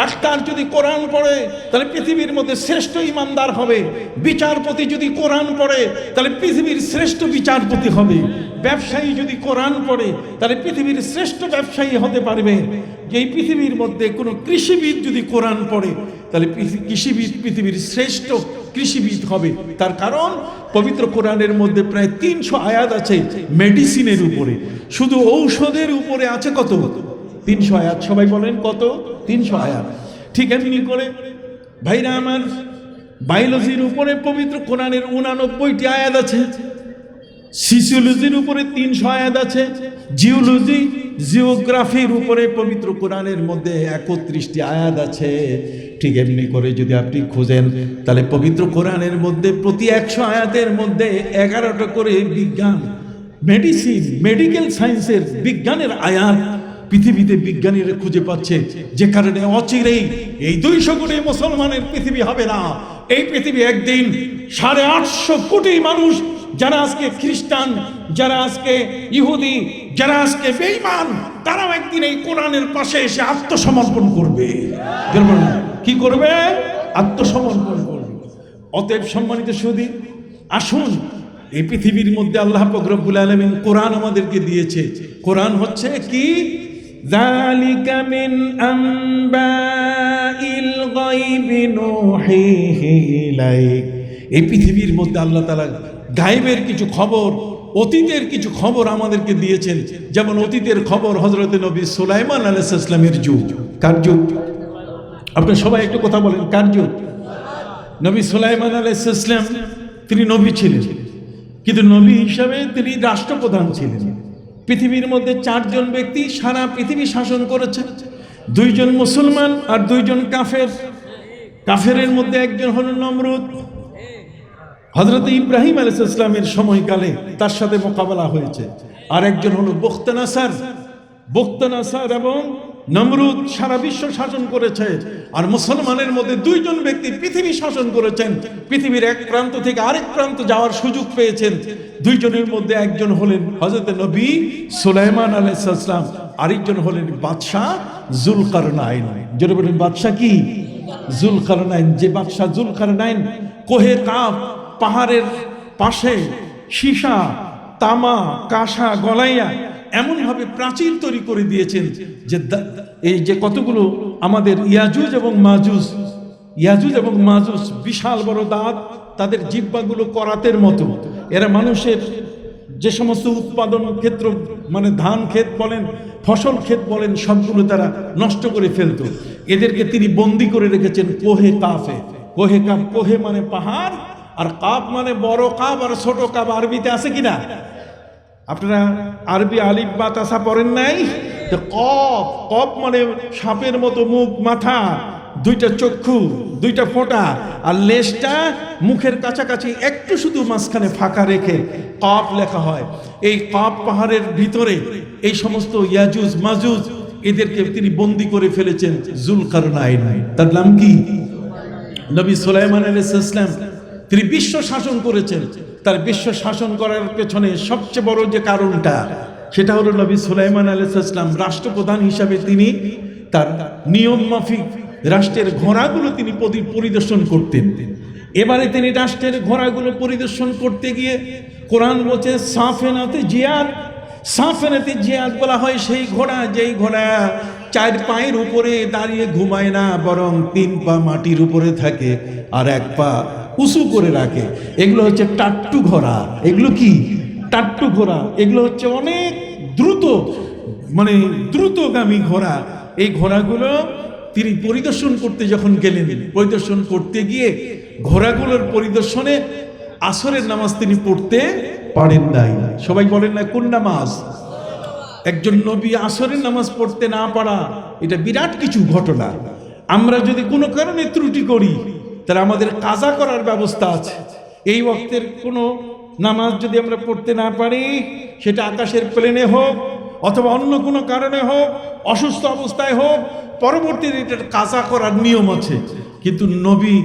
Doctor যদি কোরআন পড়ে, তাহলে পৃথিবীর মধ্যে শ্রেষ্ঠ ইমানদার হবে। বিচারপতি যদি কোরআন পড়ে, তাহলে পৃথিবীর শ্রেষ্ঠ বিচারপতি হবে। ব্যবসায়ী যদি কোরআন পড়ে, তাহলে পৃথিবীর শ্রেষ্ঠ ব্যবসায়ী হতে পারবে। এই পৃথিবীর মধ্যে কোনো কৃষিবিদ যদি কোরআন পড়ে, তাহলে কৃষিবিদ পৃথিবীর শ্রেষ্ঠ কৃষিবিদ হবে। তার কারণ, পবিত্র কোরআনের মধ্যে প্রায় তিনশো আয়াত আছে মেডিসিনের উপরে। শুধু ঔষধের উপরে আছে কত? তিনশো আয়াত। সবাই বলেন কত? তিনশো আয়াত। ঠিক এমনি করে, ভাইরা আমার বায়োলজির উপরে পবিত্র কোরআনের উনানব্বইটি আয়াত আছে সিসিওলজির উপরে তিনশো আয়াত আছে জিওলজি জিওগ্রাফির উপরে পবিত্র কোরআনের মধ্যে একত্রিশটি আয়াত আছে। ঠিক এমনি করে যদি আপনি খুঁজেন, তাহলে পবিত্র কোরআনের মধ্যে প্রতি একশো আয়াতের মধ্যে এগারোটা করে বিজ্ঞান মেডিসিন মেডিকেল সায়েন্সের বিজ্ঞানের আয়াত। পৃথিবীতে বিজ্ঞানীরা খুঁজে পাচ্ছে যে কারণে অচিরেই এই দুইশো কোটি মুসলমানের পৃথিবী হবে না। এই পৃথিবী একদিন সাড়ে আটশো কোটি মানুষ যারা আজকে খ্রিস্টান, যারা আজকে ইহুদি, যারা আজকে বেঈমান, তারাও একদিন এই কোরআনের পাশে এসে আত্মসমর্পণ করবে। কি করবে? আত্মসমর্পণ করবে। অতএব সম্মানিত সুদী আসুন, এই পৃথিবীর মধ্যে আল্লাহ ফকরবুল আলমিন কোরআন আমাদেরকে দিয়েছে। কোরআন হচ্ছে কি? ذلك من أنباء الغيب نوحيه إليك এই পৃথিবীর মধ্যে আল্লাহ তালা গায়েবের কিছু খবর অতীতের কিছু খবর আমাদেরকে দিয়েছেন যেমন অতীতের খবর হজরত নবী সুলাইমান আলাইসালামের যুগ কার যুগ আপনি সবাই একটু কথা বলেন কার যুগ নবী সুলাইমান আলাইসালাম তিনি নবী ছিলেন কিন্তু নবী হিসাবে তিনি রাষ্ট্রপ্রধান ছিলেন পৃথিবীর মধ্যে চারজন ব্যক্তি সারা পৃথিবী শাসন করেছে দুইজন মুসলমান আর দুইজন কাফের। কাফেরের মধ্যে একজন হল নমরুদ। হজরত ইব্রাহিম আলিস আলাইসালামের সময়কালে তার সাথে মোকাবেলা হয়েছে। আর একজন হল বখতনাসার। বখতনাসার এবং নমরুদ সারা বিশ্ব শাসন করেছে আর মুসলমানের মধ্যে দুইজন ব্যক্তি পৃথিবী শাসন করেছেন। পৃথিবীর এক প্রান্ত থেকে আরেক প্রান্ত যাওয়ার সুযোগ পেয়েছেন। দুইজনের মধ্যে একজন হলেন হজরত নবী সুলাইমান আলাইসালাম আরেকজন হলেন বাদশাহ জুলকার নাইন যেটা বলেন, বাদশাহ কি? জুলকার নাইন যে বাদশাহ জুলকার নাইন কোহে কাপ পাহাড়ের পাশে সীসা, তামা, কাঁসা, গলাইয়া এমনভাবে প্রাচীর তৈরি করে দিয়েছেন যে এই যে কতগুলো আমাদের ইয়াজুজ এবং মাজুজ, ইয়াজুজ এবং মাজুজ বিশাল বড় দাঁত, তাদের জিব্বাগুলো করাতের মতো। এরা মানুষের যে সমস্ত উৎপাদন ক্ষেত্র মানে ধান ক্ষেত বলেন, ফসল ক্ষেত বলেন, সবগুলো তারা নষ্ট করে ফেলতো। এদেরকে তিনি বন্দি করে রেখেছেন কোহে কাফে। কোহে কাপ কোহে মানে পাহাড়, আর কাপ মানে বড় কাপ আর ছোট কাপ আরবিতে আছে কিনা? আপনারা আরবি আলিফ বা তাসা পড়েন নাই? কপ কপ মানে সাপের মতো মুখ, মাথা, দুইটা চক্ষু, দুইটা ফোঁটা, আর লেজটা মুখের কাছাকাছি একটু শুধু মাঝখানে ফাঁকা রেখে কপ লেখা হয়। এই কপ পাহাড়ের ভিতরে এই সমস্ত ইয়াজুজ, মাজুজ এদেরকে তিনি বন্দি করে ফেলেছেন জুলকার নাইন তার নাম কি? নবী সোলাইমান সুলাইমান আলাইসাল্লাম তিনি বিশ্ব শাসন করেছেন। তার বিশ্ব শাসন করার পেছনে সবচেয়ে বড় যে কারণটা, সেটা হলো নবী সুলাইমান আলাইসাল্লাম রাষ্ট্রপ্রধান হিসাবে তিনি তার নিয়ম মাফিক রাষ্ট্রের ঘোড়াগুলো তিনি পরিদর্শন করতেন। এবারে তিনি রাষ্ট্রের ঘোড়াগুলো পরিদর্শন করতে গিয়ে কোরআন বলছে, সাফেনাতে জিয়াদ সাফেনাতে জিয়াদ বলা হয় সেই ঘোড়া, যেই ঘোড়া চার পায়ের উপরে দাঁড়িয়ে ঘুমায় না, বরং তিন পা মাটির উপরে থাকে আর এক পা উঁচু করে রাখে। এগুলো হচ্ছে টাট্টু ঘোড়া। এগুলো কি? টাট্টু ঘোড়া। এগুলো হচ্ছে অনেক দ্রুত মানে দ্রুতগামী ঘোড়া। এই ঘোড়াগুলো তিনি পরিদর্শন করতে যখন গেলেন, পরিদর্শন করতে গিয়ে ঘোড়াগুলোর পরিদর্শনে আসরের নামাজ তিনি পড়তে পারেন নাই। সবাই বলেন না, কোন নামাজ? একজন নবী আসরের নামাজ পড়তে না পারা, এটা বিরাট কিছু ঘটনা। আমরা যদি কোনো কারণে ত্রুটি করি তাহলে আমাদের কাজা করার ব্যবস্থা আছে। এই ওয়াক্তের কোনো নামাজ যদি আমরা পড়তে না পারি, সেটা আকাশের প্লেনে হোক অথবা অন্য কোনো কারণে হোক, অসুস্থ অবস্থায় হোক পরবর্তীতে কাজা করার নিয়ম আছে। কিন্তু নবী,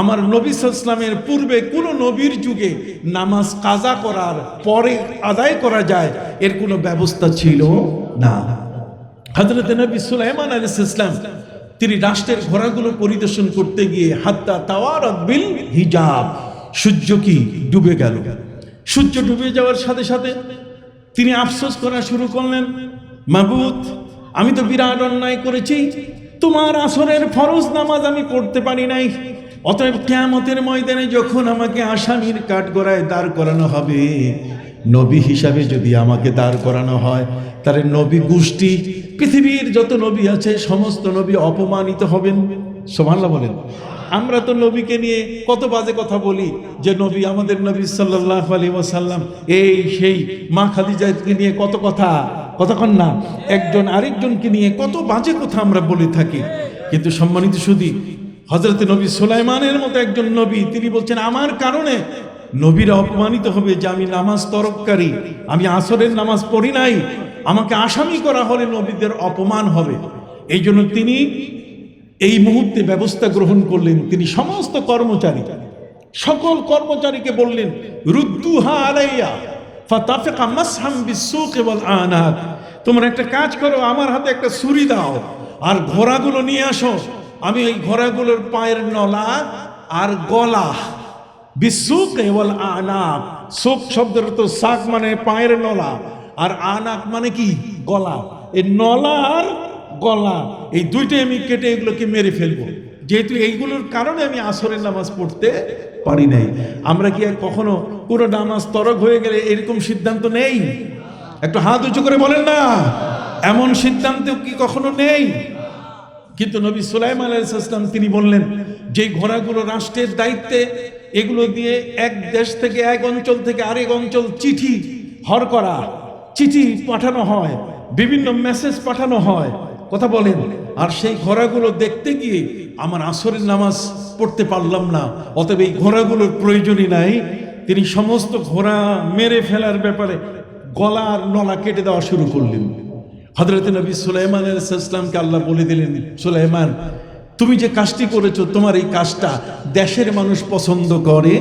আমার নবী ইসলামের পূর্বে কোন নবীর যুগে নামাজ কাজা করার পরে আদায় করা যায়, এর কোনো ব্যবস্থা ছিল না। হজরত নবী সুলাইমান আলাইহিস ইসলাম তিনি রাষ্ট্রের ঘোড়াগুলো পরিদর্শন করতে গিয়ে হাত্তা তাওয়ার বিল হিজাব, সূর্য কি ডুবে গেল? সূর্য ডুবে যাওয়ার সাথে সাথে তিনি আফসোস করা শুরু করলেন, মাবুদ, আমি তো বিরাট অন্যায় করেছি। তোমার আসরের ফরজ নামাজ আমি পড়তে পারি নাই। অতএব কেয়ামতের ময়দানে যখন আমাকে আসামির কাঠগড়ায় দাঁড় করানো হবে নবী হিসাবে যদি আমাকে দাঁড় করানো হয়, তাহলে নবী গোষ্ঠী, পৃথিবীর যত নবী আছে, সমস্ত নবী অপমানিত হবেন। সোমাল্লা বলেন। আমরা তো নবীকে নিয়ে কত বাজে কথা বলি, যে নবী আমাদের নবী সাল্লাহ আলী ওয়াসাল্লাম, এই সেই মা খাদিজাকে নিয়ে কত কথা কতক্ষণ না। একজন আরেকজনকে নিয়ে কত বাজে কথা আমরা বলে থাকি। কিন্তু সম্মানিত সুদী হজরত নবী সুলাইমানের মতো একজন নবী, তিনি বলছেন, আমার কারণে নবীরা অপমানিত হবে যে আমি নামাজ তরককারী আমি আসরের নামাজ পড়ি নাই। আমাকে আসামি করা হলে নবীদের অপমান হবে। এই জন্য তিনি এই মুহূর্তে ব্যবস্থা গ্রহণ করলেন। তিনি সমস্ত কর্মচারী, সকল কর্মচারীকে বললেন, রুদ্দুহা আলাইয়া, ফাতাফিকা মাসহাম বিসুক ওয়াল আনাক। তোমরা একটা কাজ করো, আমার হাতে একটা ছুরি দাও আর ঘোড়াগুলো নিয়ে আসো। আমি এই ঘোড়াগুলোর পায়ের নলা আর গলা বিসুক ওয়াল আনাক। সুক শব্দের তো সাক মানে পায়ের নলা, আর আনাক মানে কি? গলা। এই নলা আর গলা, এই দুইটাই আমি কেটে এগুলোকে মেরে ফেলব। যেহেতু এইগুলোর কারণে আমি আসরের নামাজ পড়তে পারি নাই। আমরা কি আর কখনো পুরো নামাজ তরক হয়ে গেলে এরকম সিদ্ধান্ত নেই? একটু হাত উঁচু করে বলেন না। এমন সিদ্ধান্ত কি কখনো নেই? কিন্তু নবী সুলাইম আলাইসালাম তিনি বললেন, যে ঘোড়াগুলো রাষ্ট্রের দায়িত্বে এগুলো দিয়ে এক দেশ থেকে এক অঞ্চল থেকে আরেক অঞ্চল চিঠি হর করা, চিঠি পাঠানো হয়, বিভিন্ন মেসেজ পাঠানো হয়, কথা বলেন। আর সেই ঘোড়াগুলো দেখতে গিয়ে আমার আসরের নামাজ পড়তে পারলাম না, অতএব এই ঘোড়াগুলোর প্রয়োজনই নাই। তিনি সমস্ত ঘোড়া মেরে ফেলার ব্যাপারে গলার নলা কেটে দেওয়া শুরু করলেন। হজরত নবী সুলাইমান ইসলামকে আল্লাহ বলে দিলেন, সুলাইমান তুমি যে কাজটি করেছ, তোমার এই কাজটা দেশের মানুষ পছন্দ করে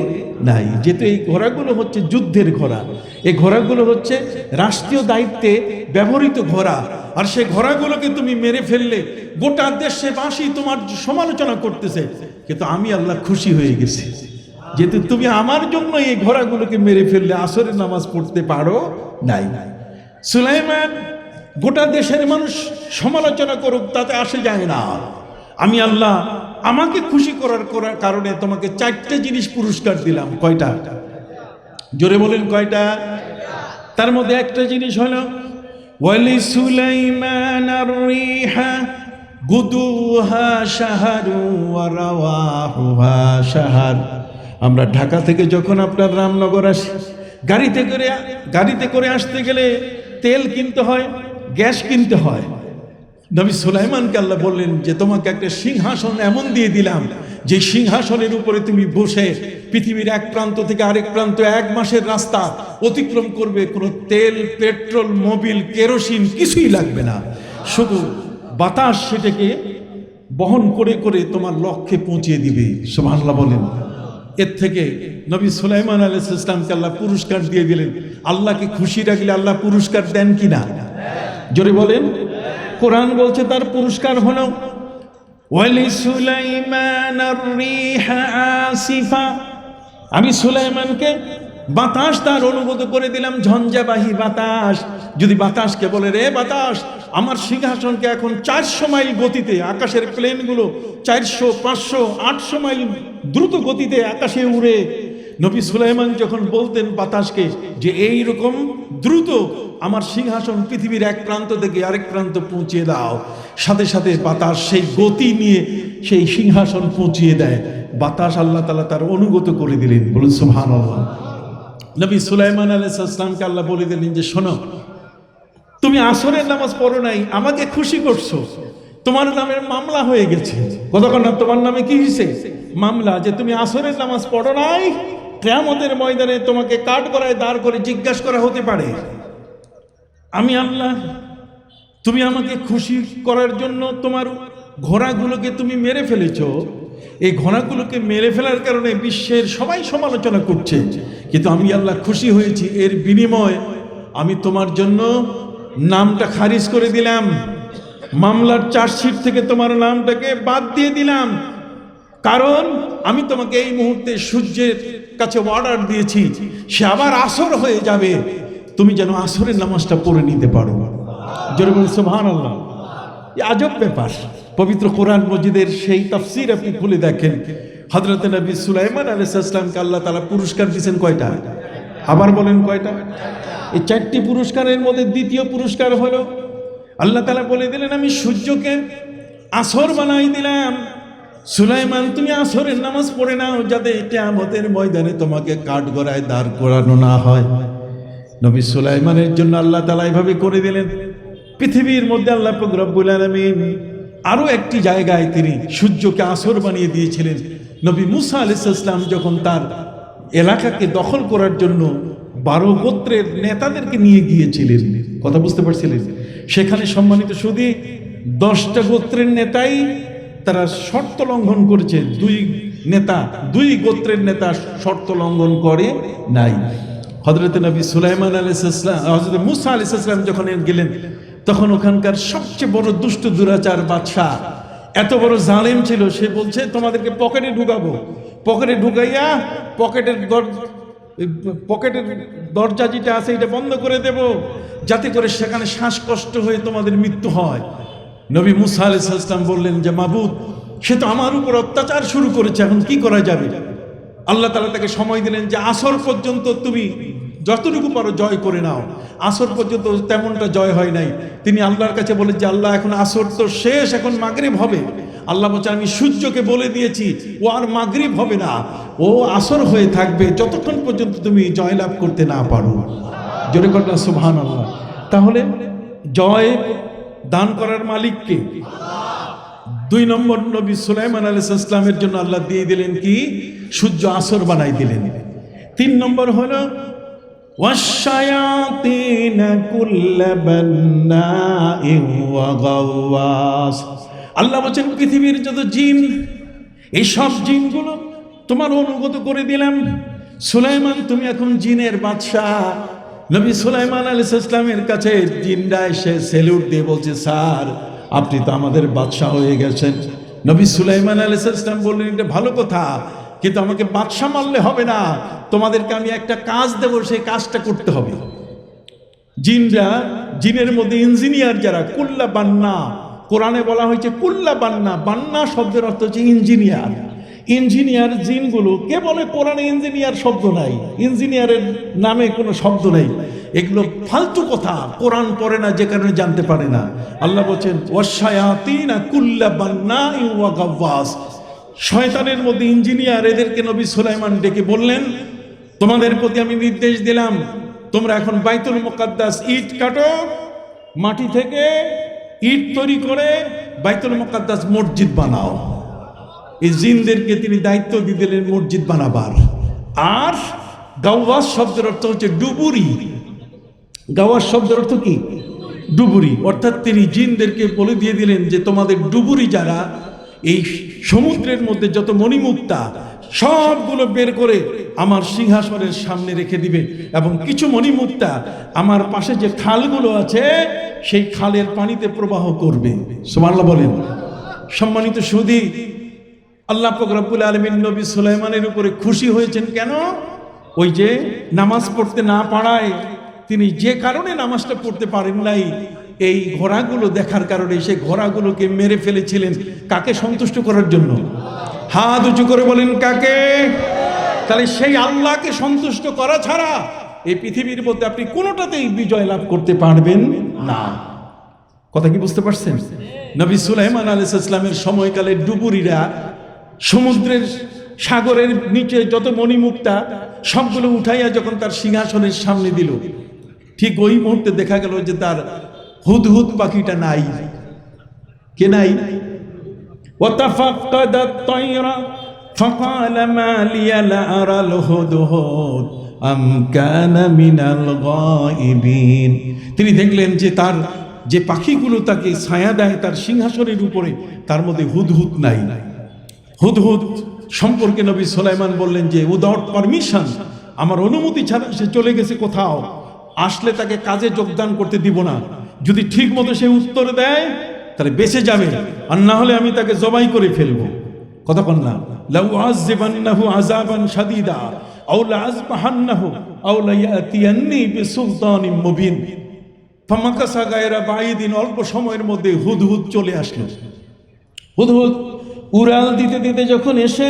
নাই। যেহেতু এই ঘোড়াগুলো হচ্ছে যুদ্ধের ঘোড়া, এই ঘোড়াগুলো হচ্ছে রাষ্ট্রীয় দায়িত্বে ব্যবহৃত ঘোড়া। আর সেই ঘোড়াগুলোকে তুমি মেরে ফেললে গোটা দেশে বাসি তোমার সমালোচনা করতেছে। কিন্তু আমি আল্লাহ খুশি হয়ে গেছি। যেহেতু তুমি আমার জন্য এই ঘোড়াগুলোকে মেরে ফেললে আসরের নামাজ পড়তে পারো নাই। সুলাইমান গোটা দেশের মানুষ সমালোচনা করুক, তাতে আসে যায় না। আমি আল্লাহ, আমাকে খুশি করার করার কারণে তোমাকে চারটে জিনিস পুরস্কার দিলাম। কয়টা? জোরে বলেন কয়টা? তার মধ্যে একটা জিনিস হলো, ওয়ালি সুলাইমান গুদুহা রাওয়াহুহা শাহার। আমরা ঢাকা থেকে যখন আপনার রামনগর আসি, গাড়িতে করে গাড়িতে করে আসতে গেলে তেল কিনতে হয়, গ্যাস কিনতে হয়। নবী সুলাইমানকে আল্লাহ বললেন যে, তোমাকে একটা সিংহাসন এমন দিয়ে দিলাম, যে সিংহাসনের উপরে তুমি বসে পৃথিবীর এক প্রান্ত থেকে আরেক প্রান্ত এক মাসের রাস্তা অতিক্রম করবে, কোনো তেল, পেট্রোল, মোবিল, কেরোসিন কিছুই লাগবে না। শুধু বাতাস সেটাকে বহন করে করে তোমার লক্ষ্যে পৌঁছিয়ে দিবে। সুবহানাল্লাহ বলেন। এর থেকে নবী সুলাইমান আলাইহিস ইসলামকে আল্লাহ পুরস্কার দিয়ে দিলেন। আল্লাহকে খুশি রাখলে আল্লাহ পুরস্কার দেন কিনা? জোরে বলেন। কোরআন বলছে তার পুরস্কার হলো। আমি সুলাইমানকে বাতাস তার অনুভূত করে দিলাম, ঝঞ্ঝাবাহী বাতাস। যদি বাতাসকে বলে, রে বাতাস, আমার সিংহাসনকে এখন চারশো মাইল গতিতে আকাশের প্লেনগুলো চারশো, পাঁচশো, আটশো মাইল দ্রুত গতিতে আকাশে উড়ে নবী সুলাইমান যখন বলতেন বাতাসকে যে এই রকম দ্রুত আমার সিংহাসন পৃথিবীর এক প্রান্ত থেকে আরেক প্রান্ত পৌঁছিয়ে দাও। সাথে সাথে বাতাস সেই গতি নিয়ে সেই সিংহাসন পৌঁছিয়ে দেয়। বাতাস আল্লাহ তালা তার অনুগত করে দিলেন। বলুন সুহান নবী সুলাইমান আলাইসালামকে আল্লাহ বলে দিলেন যে, শোনো, তুমি আসরের নামাজ পড়ো নাই, আমাকে খুশি করছ। তোমার নামের মামলা হয়ে গেছে। কতক্ষণ তোমার নামে কি হয়েছে মামলা যে তুমি আসরের নামাজ পড়ো নাই? কেয়ামতের ময়দানে তোমাকে কাঠ করায় দাঁড় করে জিজ্ঞাসা করা হতে পারে। আমি আল্লাহ, তুমি আমাকে খুশি করার জন্য তোমার ঘোড়াগুলোকে তুমি মেরে ফেলেছ। এই ঘোড়াগুলোকে মেরে ফেলার কারণে বিশ্বের সবাই সমালোচনা করছে। কিন্তু আমি আল্লাহ খুশি হয়েছি, এর বিনিময় আমি তোমার জন্য নামটা খারিজ করে দিলাম। মামলার চার্জশিট থেকে তোমার নামটাকে বাদ দিয়ে দিলাম। কারণ আমি তোমাকে এই মুহূর্তে সূর্যের কাছে অর্ডার দিয়েছি, সে আবার আসর হয়ে যাবে। তুমি যেন আসরের নামাজটা পড়ে নিতে পারো। জোরে সুবহান আল্লাহ আজব ব্যাপার। পবিত্র কোরআন মজিদের সেই তাফসির আপনি খুলে দেখেন। হজরত নবী সুলাইমান আলাইসালামকে আল্লাহ তালা পুরস্কার দিয়েছেন কয়টা? আবার বলেন কয়টা? এই চারটি পুরস্কারের মধ্যে দ্বিতীয় পুরস্কার হলো, আল্লাহ তালা বলে দিলেন, আমি সূর্যকে আসর বানাই দিলাম। সুলাইমান, তুমি আসরের নামাজ পড়ে নাও, যাতে কেয়ামতের ময়দানে তোমাকে কাঠ গড়ায় দাঁড় করানো না হয়। নবী সুলাইমানের জন্য আল্লাহ তালা এভাবে করে দিলেন। পৃথিবীর মধ্যে আল্লাহ রব্বুল আলামিন আরও একটি জায়গায় তিনি সূর্যকে আসর বানিয়ে দিয়েছিলেন। নবী মুসা আলাইসাল্লাম যখন তার এলাকাকে দখল করার জন্য বারো গোত্রের নেতাদেরকে নিয়ে গিয়েছিলেন, কথা বুঝতে পারছিলেন? সেখানে সম্মানিত শুধু দশটা গোত্রের নেতাই তারা শর্ত লঙ্ঘন করেছে। দুই নেতা, দুই গোত্রের নেতা শর্ত লঙ্ঘন করে নাই। হজরত নবী সুলাইমান আলাইসাল্লাম হজরত মুসা আলাইসাল্লাম যখন গেলেন, তখন ওখানকার সবচেয়ে বড় দুষ্ট দুরাচার বাদশাহ এত বড় জালেম ছিল, সে বলছে, তোমাদেরকে পকেটে ঢুকাবো। পকেটে ঢুকাইয়া পকেটের পকেটের দরজা যেটা আছে, এটা বন্ধ করে দেব, যাতে করে সেখানে শ্বাসকষ্ট হয়ে তোমাদের মৃত্যু হয়। নবী মুসা আলাইসাল্লাম বললেন, যে মাবুদ, সে তো আমার উপর অত্যাচার শুরু করেছে, এখন কি করা যাবে? আল্লাহ তালা তাকে সময় দিলেন যে আসর পর্যন্ত তুমি যতটুকু পারো জয় করে নাও। আসর পর্যন্ত তেমনটা জয় হয় নাই। তিনি আল্লাহর কাছে বলেন যে আল্লাহ, এখন আসর তো শেষ, এখন মাগরিব হবে। আল্লাহ বলছে আমি সূর্যকে বলে দিয়েছি, ও আর মাগরিব হবে না। ও আসর হয়ে থাকবে যতক্ষণ পর্যন্ত তুমি জয়লাভ করতে না পারো। জোরে কন্যা সুবহান আল্লাহ তাহলে জয় দান করার মালিককে দুই নম্বর নবী সুলাইমান আলী ইসলামের জন্য আল্লাহ দিয়ে দিলেন কি? সূর্য আসর বানাই দিলেন। তিন নম্বর হল আল্লাহ বলছেন, পৃথিবীর যত জিন এই সব জিনগুলো তোমার অনুগত করে দিলাম। সুলাইমান, তুমি এখন জিনের বাদশাহ। নবী সুলাইমান আলাইহিস ইসলামের কাছে জিনরা এসে সেলুট দিয়ে বলছে, স্যার, আপনি তো আমাদের বাদশাহ হয়ে গেছেন। নবী সুলাইমান আলাইহিস ইসলাম বললেন, এটা ভালো কথা, কিন্তু আমাকে বাদশাহ মারলে হবে না। তোমাদেরকে আমি একটা কাজ দেবো, সেই কাজটা করতে হবে। জিনরা জিনের মধ্যে ইঞ্জিনিয়ার যারা, কুল্লা বান্না, কোরআনে বলা হয়েছে কুল্লা বান্না বান্না শব্দের অর্থ হচ্ছে ইঞ্জিনিয়ার। ইঞ্জিনিয়ার জিনগুলো কে বলে কোরআনে ইঞ্জিনিয়ার শব্দ নাই, ইঞ্জিনিয়ারের নামে কোনো শব্দ নেই। এগুলো ফালতু কথা, কোরআন পড়ে না, যে কারণে জানতে পারে না। আল্লাহ বলছেন ওয়াশায়াতিনা কুল্লা শয়তানের মধ্যে ইঞ্জিনিয়ার, এদেরকে নবী সুলাইমান ডেকে বললেন, তোমাদের প্রতি আমি নির্দেশ দিলাম, তোমরা এখন বাইতুল মুকাদ্দাস ইট কাটো, মাটি থেকে ইট তৈরি করে বাইতুল মুকাদ্দাস মসজিদ বানাও। এই জিনদেরকে তিনি দায়িত্ব দিয়ে দিলেন মসজিদ বানাবার। আর গাওয়াস শব্দের অর্থ হচ্ছে ডুবুরি। গাওয়াস শব্দের অর্থ কি? ডুবুরি। অর্থাৎ তিনি জিনদেরকে বলে দিয়ে দিলেন যে তোমাদের ডুবুরি যারা, এই সমুদ্রের মধ্যে যত মণিমুক্তা, সবগুলো বের করে আমার সিংহাসনের সামনে রেখে দিবে। এবং কিছু মণিমুক্তা আমার পাশে যে খালগুলো আছে, সেই খালের পানিতে প্রবাহ করবে। সুমাল্লা বলেন। সম্মানিত সুদী আল্লাহ ফকরাবুল আলমিন নবী সুলাইমানের উপরে খুশি হয়েছেন কেন? ওই যে নামাজ পড়তে না পারায় তিনি যে কারণে নামাজটা পড়তে পারেন নাই, এই ঘোড়াগুলো দেখার কারণে সে ঘোড়াগুলোকে মেরে ফেলেছিলেন কাকে সন্তুষ্ট করার জন্য? হাত উঁচু করে বলেন, কাকে? তাহলে সেই আল্লাহকে সন্তুষ্ট করা ছাড়া এই পৃথিবীর মধ্যে আপনি কোনোটাতেই বিজয় লাভ করতে পারবেন না। কথা কি বুঝতে পারছেন? নবী সুলাইমান ইসলামের সময়কালে ডুবুরিরা সমুদ্রের সাগরের নিচে যত মণিমুক্তা সবগুলো উঠাইয়া যখন তার সিংহাসনের সামনে দিল ঠিক ওই মুহূর্তে দেখা গেল যে তার হুদহুদ পাখিটা নাই কে নাই وتفقد الطير فقال ما لي لا أرى الهدهد أم كان من الغائبين তিনি দেখলেন যে তার যে পাখিগুলো তাকে ছায়া দেয় তার সিংহাসনের উপরে তার মধ্যে হুদহুদ নাই হুদহুদ সম্পর্কে নবী সোলাইমান বললেন যে উইদাউট পারমিশন আমার অনুমতি ছাড়া সে চলে গেছে কোথাও। আসলে তাকে কাজে যোগদান করতে দিব না। যদি ঠিক মতো সে উত্তর দেয়, তাহলে বেঁচে যাবে। আর না হলে আমি তাকে জবাই করে ফেলব। কতক্ষণ না। লাউ অল্প সময়ের মধ্যে হুদহুদ চলে আসলো। হুদহুদ উড়াল দিতে দিতে যখন এসে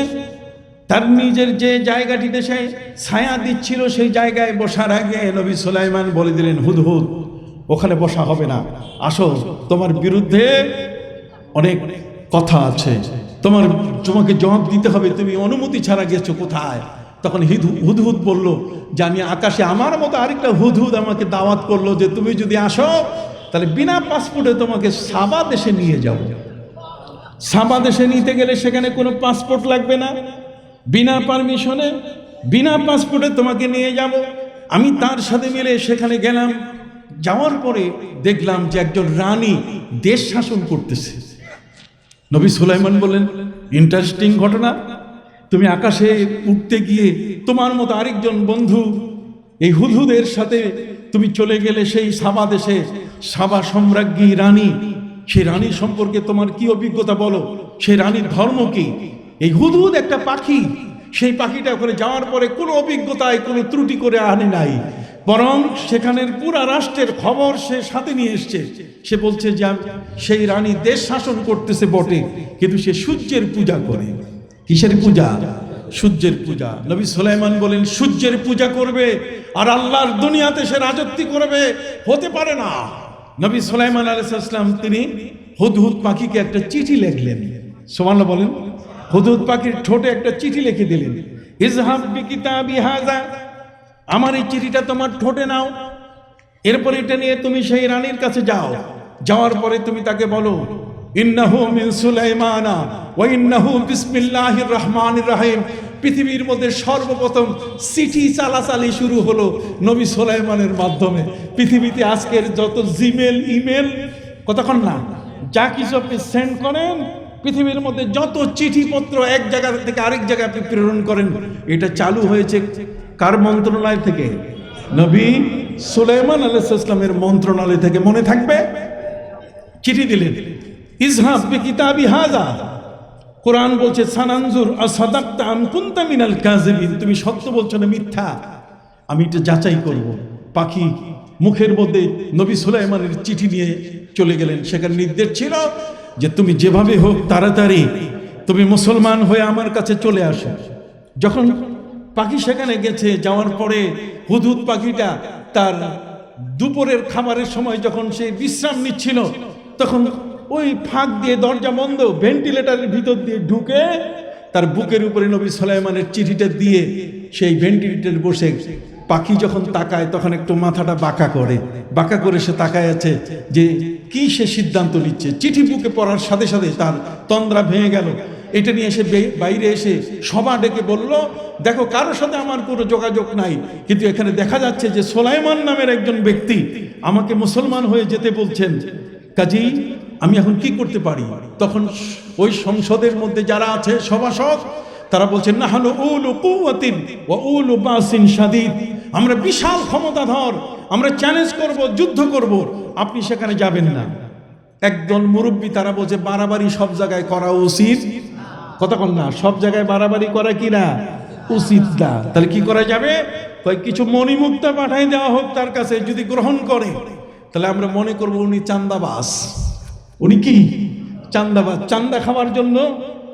তার নিজের যে জায়গাটিতে সে ছায়া দিচ্ছিল, সেই জায়গায় বসার আগে নবী সুলাইমান বলে দিলেন হুদহুদ ওখানে বসা হবে না। আসো, তোমার বিরুদ্ধে অনেক কথা আছে। তোমার, তোমাকে জবাব দিতে হবে, তুমি অনুমতি ছাড়া গেছো কোথায়? তখন হিদু হুদহুদ বলল, যে আমি আকাশে আমার মতো আরেকটা হুদহুদ আমাকে দাওয়াত করল যে তুমি যদি আসো, তাহলে বিনা পাসপোর্টে তোমাকে সাবা দেশে নিয়ে যাব সাবা দেশে নিতে গেলে সেখানে কোনো পাসপোর্ট লাগবে না। বিনা পারমিশনে বিনা পাসপোর্টে তোমাকে নিয়ে যাব। আমি তার সাথে মিলে সেখানে গেলাম। যাওয়ার পরে দেখলাম যে একজন রানী দেশ শাসন করতেছে। নবী সুলাইমান বললেন ইন্টারেস্টিং ঘটনা। তুমি আকাশে উঠতে গিয়ে তোমার মতো আরেকজন বন্ধু, এই হুদহুদের সাথে তুমি চলে গেলে সেই সাবা দেশে সাবা সম্রাজ্ঞী রানী সেই রানীর সম্পর্কে তোমার কি অভিজ্ঞতা বলো? সেই রানীর ধর্ম কি? এই হুদহুদ একটা পাখি, সেই পাখিটা ওখানে যাওয়ার পরে কোনো অভিজ্ঞতায় কোনো ত্রুটি করে আনে নাই। বরং সেখানের পুরা রাষ্ট্রের খবর সে সাথে নিয়ে এসছে। সে বলছে যে, সেই রানী দেশ শাসন করতেছে বটে, কিন্তু সে সূর্যের পূজা করে। কিসের পূজা? সূর্যের পূজা। নবী সুলাইমান বলেন, সূর্যের পূজা করবে আর আল্লাহর দুনিয়াতে সে রাজত্ব করবে, হতে পারে না। নবী সুলাইমান আলাইসাল্লাম তিনি হুদহুদ পাখিকে একটা চিঠি লিখলেন। সোমান্লা বলেন, হুদহুদ পাখির ঠোঁটে একটা চিঠি লিখে দিলেন। আমার এই চিঠিটা তোমার ঠোঁটে নাও। এরপর এটা নিয়ে তুমি সেই রানীর কাছে যাও। যাওয়ার পরে তুমি তাকে বলো, ইন্নাহু মিন সুলাইমানা ওয়া ইন্নাহু বিসমিল্লাহির রহমানির রহিম। পৃথিবীর মধ্যে সর্বপ্রথম চিঠি চালাচালি শুরু হলো নবী সুলাইমানের মাধ্যমে। পৃথিবীতে আজকের যত জিমেল, ইমেল, কতক্ষণ না? যা কিছু আপনি সেন্ড করেন, পৃথিবীর মধ্যে যত চিঠিপত্র এক জায়গা থেকে আরেক জায়গায় আপনি প্রেরণ করেন, এটা চালু হয়েছে কার মন্ত্রণালয় থেকে? নবী সুলাইমান আলাইসালামের মন্ত্রণালয় থেকে। মনে থাকবে? চিঠি দিলেন। ইজহাব কিতাবি হাজা কোরআন বলছে, সানানজুর আসাদাক্তা আম কুনতা মিনাল কাযিবিন। তুমি সত্য বলছো না মিথ্যা? আমি এটা যাচাই করব। পাখি মুখের মধ্যে নবী সুলাইমানের চিঠি নিয়ে চলে গেলেন। সেখানে নির্দেশ ছিল যে, তুমি যেভাবে হোক তাড়াতাড়ি তুমি মুসলমান হয়ে আমার কাছে চলে আসো। যখন পাখি সেখানে গেছে, যাওয়ার পরে হুদহুদ পাখিটা তার দুপুরের খাবারের সময় যখন সে বিশ্রাম নিচ্ছিল, তখন ওই ফাঁক দিয়ে দরজা বন্ধ ভেন্টিলেটারের ভিতর দিয়ে ঢুকে তার বুকের উপরে নবী সুলাইমানের চিঠিটা দিয়ে সেই ভেন্টিলেটার বসে পাখি যখন তাকায় তখন একটু মাথাটা বাঁকা করে। বাঁকা করে সে তাকায় আছে যে কি সে সিদ্ধান্ত নিচ্ছে? চিঠি বুকে পড়ার সাথে সাথে তার তন্দ্রা ভেঙে গেল। এটা নিয়ে এসে বাইরে এসে সভা ডেকে বলল, দেখো, কারোর সাথে আমার কোনো যোগাযোগ নাই। কিন্তু এখানে দেখা যাচ্ছে যে সোলাইমান নামের একজন ব্যক্তি আমাকে মুসলমান হয়ে যেতে বলছেন। কাজেই আমি এখন কি করতে পারি? তখন ওই সংসদের মধ্যে যারা আছে সভাসদ, তারা বলছেন না হলো উল কুয়াতিন ও উল বাসিন সাদিদ আমরা বিশাল ক্ষমতাধর, আমরা চ্যালেঞ্জ করব, যুদ্ধ করব, আপনি সেখানে যাবেন না। একদল মুরব্বী তারা বলছে, বাড়াবাড়ি সব জায়গায় করা উচিত। কতক্ষণ না, সব জায়গায় বাড়াবাড়ি করা কি না? উচিত না। তাহলে কি করা যাবে? কিছু মণিমুক্তা পাঠাই দেওয়া হোক তার কাছে, যদি গ্রহণ করে। তাহলে আমরা মনে করব উনি চান্দাবাস উনি কি? চান্দাবাস চান্দা খাওয়ার জন্য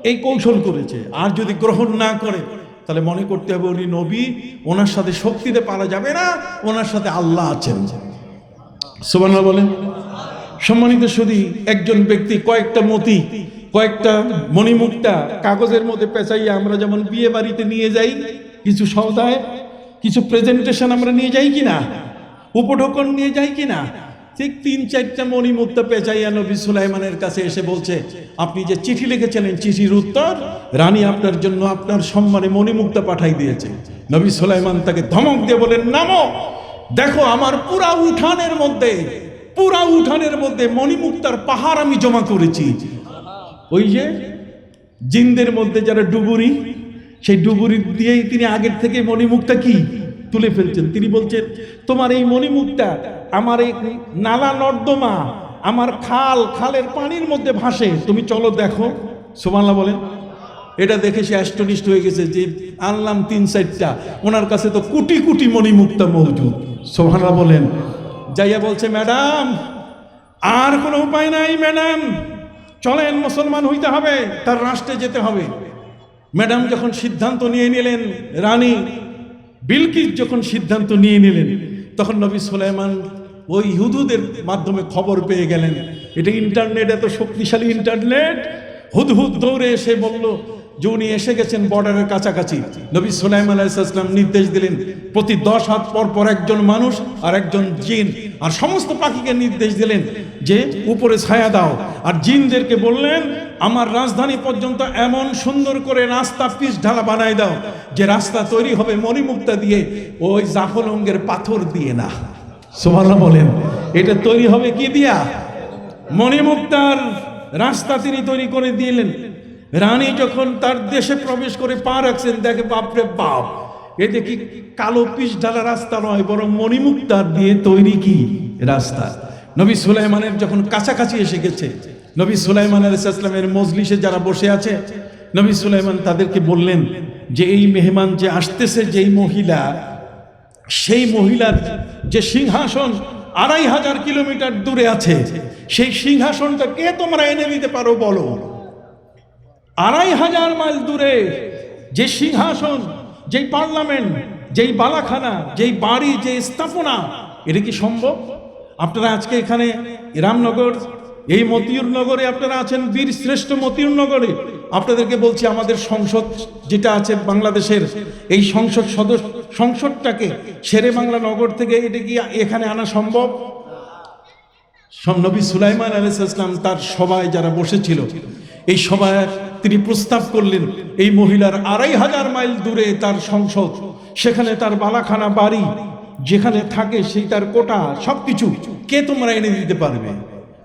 এই কৌশল করেছে। আর যদি গ্রহণ না করে, তাহলে মনে করতে হবে উনি নবী, ওনার সাথে শক্তিতে পারা যাবে না, ওনার সাথে আল্লাহ আছেন। সুবহানাল্লাহ বলেন। সম্মানিত শুধু একজন ব্যক্তি কয়েকটা মতি, কয়েকটা মণিমুক্তা কাগজের মধ্যে পেঁচাইয়া আমরা যেমন বিয়ে বাড়িতে নিয়ে যাই, কিছু সৌদায় কিছু প্রেজেন্টেশন আমরা নিয়ে যাই কিনা? উপঢকন নিয়ে যাই কিনা? ঠিক তিন চারটা মণিমুক্তা পেঁচাইয়া নবী সুলাইমানের কাছে এসে বলছে, আপনি যে চিঠি লিখেছিলেন, চিঠির উত্তর রানী আপনার জন্য আপনার সম্মানে মণিমুক্তা পাঠাই দিয়েছে। নবী সুলাইমান তাকে ধমক দিয়ে বলেন, নামো, দেখো আমার পুরা উঠানের মধ্যে, পুরা উঠানের মধ্যে মণিমুক্তার পাহাড় আমি জমা করেছি। ওই যে জিনদের মধ্যে যারা ডুবুরি, সেই ডুবুরি দিয়েই তিনি আগের থেকে মণিমুক্তা কি তুলে ফেলছেন? তিনি বলছেন, তোমার এই মণিমুক্তা আমার এই নালা নর্দমা, আমার খাল, খালের পানির মধ্যে ভাসে। তুমি চলো দেখো। সুমাল্লা বলেন। এটা দেখে সে অ্যাস্টনিস্ট হয়ে গেছে যে, আনলাম তিন চারটা। ওনার কাছে তো কোটি কোটি মণিমুক্তা মৌজুদ। সোহানা বলেন। যাইয়া বলছে, ম্যাডাম, আর কোনো উপায় নাই, ম্যাডাম। চলেন, মুসলমান হইতে হবে, তার রাষ্ট্রে যেতে হবে। ম্যাডাম যখন সিদ্ধান্ত নিয়ে নিলেন, রানী বিলকিস যখন সিদ্ধান্ত নিয়ে নিলেন, তখন নবী সুলাইমান ওই হুদুদের মাধ্যমে খবর পেয়ে গেলেন। এটা ইন্টারনেট, এত শক্তিশালী ইন্টারনেট। হুদহুদ দৌড়ে এসে বলল যে উনি এসে গেছেন বর্ডারের কাছাকাছি। নবী সুলাইমান আলাইসাল্লাম নির্দেশ দিলেন, প্রতি দশ হাত পর পর একজন মানুষ আর একজন জিন। আর সমস্ত পাখিকে নির্দেশ দিলেন যে, উপরে ছায়া দাও। আর জিনদেরকে বললেন, আমার রাজধানী পর্যন্ত এমন সুন্দর করে রাস্তা পিচ ঢালা বানায় দাও, যে রাস্তা তৈরি হবে মরিমুক্তা দিয়ে, ওই জাফলঙ্গের পাথর দিয়ে না। সোমাল্লা বলেন, এটা তৈরি হবে কি দিয়া? মণিমুক্তার রাস্তা তিনি তৈরি করে দিলেন। রানী যখন তার দেশে প্রবেশ করে পা রাখছেন, দেখে বাপরে বাপ, এ দেখি কালো পিচ ঢালা রাস্তা নয়, বরং মণিমুক্তার দিয়ে তৈরি কি রাস্তা? নবী সুলাইমানের যখন কাছাকাছি এসে গেছে, নবী সুলাইমান আলাইসালামের মজলিসে যারা বসে আছে, নবী সুলাইমান তাদেরকে বললেন যে, এই মেহমান যে আসতেছে, যেই মহিলা সেই মহিলার যে সিংহাসন আড়াই হাজার কিলোমিটার দূরে আছে, সেই সিংহাসনটা কে তোমরা এনে দিতে পারো বলো? আড়াই হাজার মাইল দূরে যে সিংহাসন, যেই পার্লামেন্ট, যেই বালাখানা, যেই বাড়ি যে স্থাপনা, এটা কি সম্ভব? আপনারা আজকে এখানে রামনগর এই মতিউর নগরে আপনারা আছেন বীর শ্রেষ্ঠ মতিউর নগরে। আপনাদেরকে বলছি, আমাদের সংসদ যেটা আছে বাংলাদেশের, এই সংসদ সদস্য সংসদটাকে শেরে বাংলা নগর থেকে এটা কি এখানে আনা সম্ভব? নবী সুলাইমান আলাইসাল্লাম তার সবাই যারা বসেছিল, এই সভায় তিনি প্রস্তাব করলেন, এই মহিলার আড়াই হাজার মাইল দূরে তার সংসদ, সেখানে তার বালাখানা বাড়ি, যেখানে থাকে সেই তার কোটা, সবকিছু কে তোমরা এনে দিতে পারবে?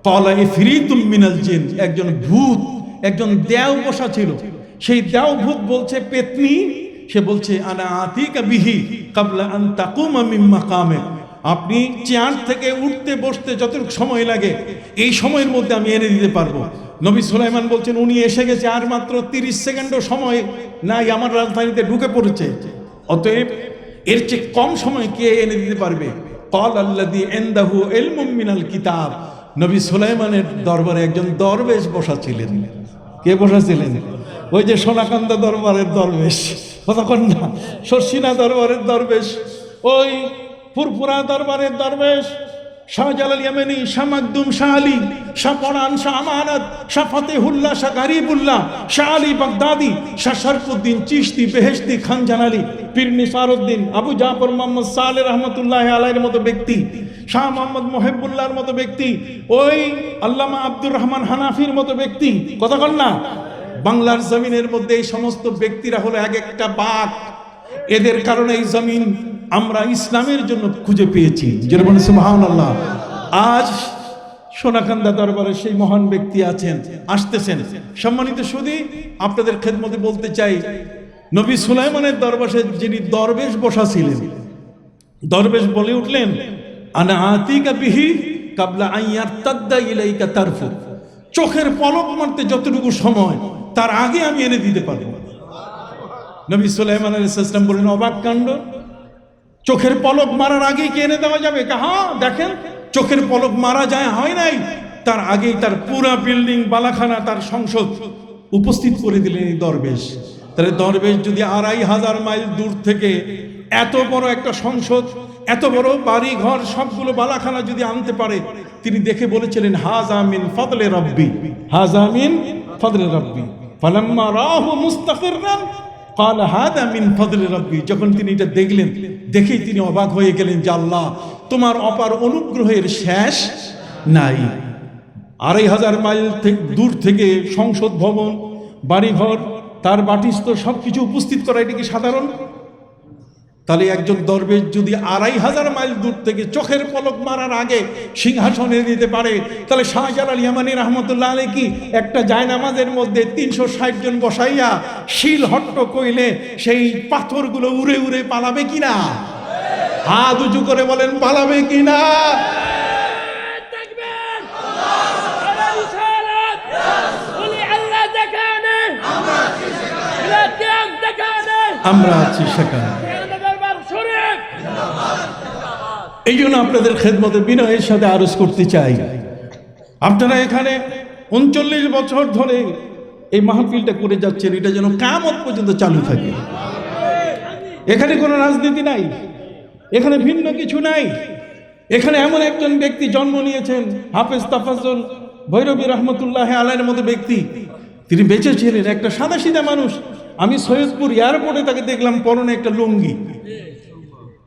কলা এ ফিরি তুম মিনাল জিন, একজন ভূত, একজন দেও বসা ছিল। সেই দেও ভূত বলছে, পেতনি। সে বলছে, আনা আতিকা বিহি কাবলা আন তাকুমা মিন মাকামে। আপনি চেয়ার থেকে উঠতে বসতে যতটুকু সময় লাগে, এই সময়ের মধ্যে আমি এনে দিতে পারব। নবী সুলাইমান বলছেন, উনি এসে গেছে আর মাত্র তিরিশ সেকেন্ডও সময় নাই, আমার রাজধানীতে ঢুকে পড়েছে। অতএব এর চেয়ে কম সময় কে এনে দিতে পারবে? কল আল্লাদি এন্দাহু এলমুম মিনাল কিতাব। নবী সুলাইমানের দরবারে একজন দরবেশ বসা ছিলেন কে বসা ছিলেন ওই যে সোনাকান্দা দরবারের দরবেশ। কতক্ষণ না। শর্ষিনা দরবারের দরবেশ। ওই ফুরফুরা দরবারের দরবেশ। শাহ আলী, শাহ চিশতি, বেহেশতি, খান আবু জাফর রহমতুল্লাহ মতো ব্যক্তি, শাহ মোহাম্মদ মোহেবুল্লাহর মতো ব্যক্তি, ওই আল্লামা আব্দুর রহমান হানাফির মতো ব্যক্তি, কথা কন না। বাংলার জমিনের মধ্যে এই সমস্ত ব্যক্তিরা হলো এক একটা বাঘ। এদের কারণে এই জমিন আমরা ইসলামের জন্য খুঁজে পেয়েছি। যেরকম সুবহান আল্লাহ আজ সোনাকান্দা দরবারে সেই মহান ব্যক্তি আছেন, আসতেছেন। সম্মানিত সুদী, আপনাদের খেদমতে বলতে চাই, নবী সুলাইমানের দরবারে যিনি দরবেশ বসা ছিলেন দরবেশ বলে উঠলেন চোখের পলক মারতে যতটুকু সময়, তার আগে আমি এনে দিতে পারব নবী সুলাইমান আলাইসাল্লাম বলেন অবাক কাণ্ড। চোখের পলক মারার আগেই কি এনে দেওয়া যাবে? হ্যাঁ দেখেন, চোখের পলক মারা যায়, হয় নাই। তার আগেই তার পুরা বিল্ডিং, বালাখানা, তার সংসদ উপস্থিত করে দিলেন এই দরবেশ। তাহলে দরবেশ যদি আড়াই হাজার মাইল দূর থেকে এত বড় একটা সংসদ, এত বড় বাড়ি ঘর সবগুলো বালাখানা যদি আনতে পারে, তিনি দেখে বলেছিলেন হাজামিন ফদলে রব্বি। হাজামিন ফদলে রব্বি। ফালাম্মা রাহু মুস্তাকিরান যখন তিনি এটা দেখলেন, দেখেই তিনি অবাক হয়ে গেলেন যে আল্লাহ, তোমার অপার অনুগ্রহের শেষ নাই। আড়াই হাজার মাইল দূর থেকে সংসদ ভবন, বাড়িঘর, তার বাটিস্ত সব কিছু উপস্থিত করা এটা কি সাধারণ? তাহলে একজন দরবেশ যদি আড়াই হাজার মাইল দূর থেকে চোখের পলক মারার আগে সিংহাসনে দিতে পারে তাহলে শাহজালাল ইয়ামানি রহমতুল্লাহ আলী কি একটা জায়নামাজের মধ্যে তিনশো জন বসাইয়া শিলহট্ট কইলে সেই পাথরগুলো উড়ে উড়ে পালাবে কিনা? হাত উঁচু করে বলেন পালাবে কিনা? আমরা আছি সেখানে। এই জন্য আপনাদের খেদমতে বিনয়ের সাথে আরজ করতে চাই। আপনারা এখানে উনচল্লিশ বছর ধরে এই মাহফিলটা করে যাচ্ছেন, এটা যেন কামত পর্যন্ত চালু থাকে। এখানে কোনো রাজনীতি নাই, এখানে ভিন্ন কিছু নাই। এখানে এমন একজন ব্যক্তি জন্ম নিয়েছেন, হাফেজ তাফাজল ভৈরবী রহমতুল্লাহ আলাইয়ের মতো ব্যক্তি। তিনি বেঁচে ছিলেন, একটা সাদা সিধা মানুষ। আমি সৈয়দপুর এয়ারপোর্টে তাকে দেখলাম পরনে একটা লুঙ্গি।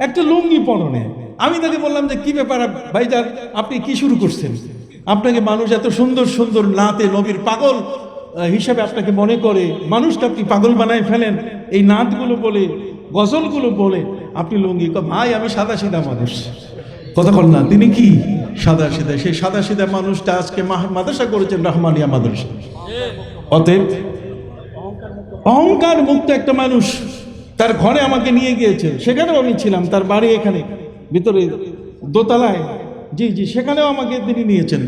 একটা লুঙ্গি পরনে। আমি তাকে বললাম যে, কি ব্যাপার ভাইজান, আপনি কি শুরু করছেন? আপনাকে মানুষ এত সুন্দর সুন্দর নাতে নবীর পাগল হিসাবে আপনাকে মনে করে, মানুষকে আপনি পাগল বানায় ফেলেন। এই নাতগুলো বলে, গজলগুলো বলে, আপনি লুঙ্গি ভাই, আমি সাদা সিধা মানুষ। কতক্ষণ না, তিনি কি? সাদা সিধা, সেই সাদা সিধা মানুষটা আজকে মাদ্রাসা করেছেন রহমানিয়া মাদ্রাসা। অতএব, অহংকার মুক্ত একটা মানুষ, তার ঘরে আমাকে নিয়ে গিয়েছে। সেখানেও আমি ছিলাম, তার বাড়ি এখানে। ভিতরে দোতলায়। জি জি সেখানেও আমাকে তিনি নিয়েছেন।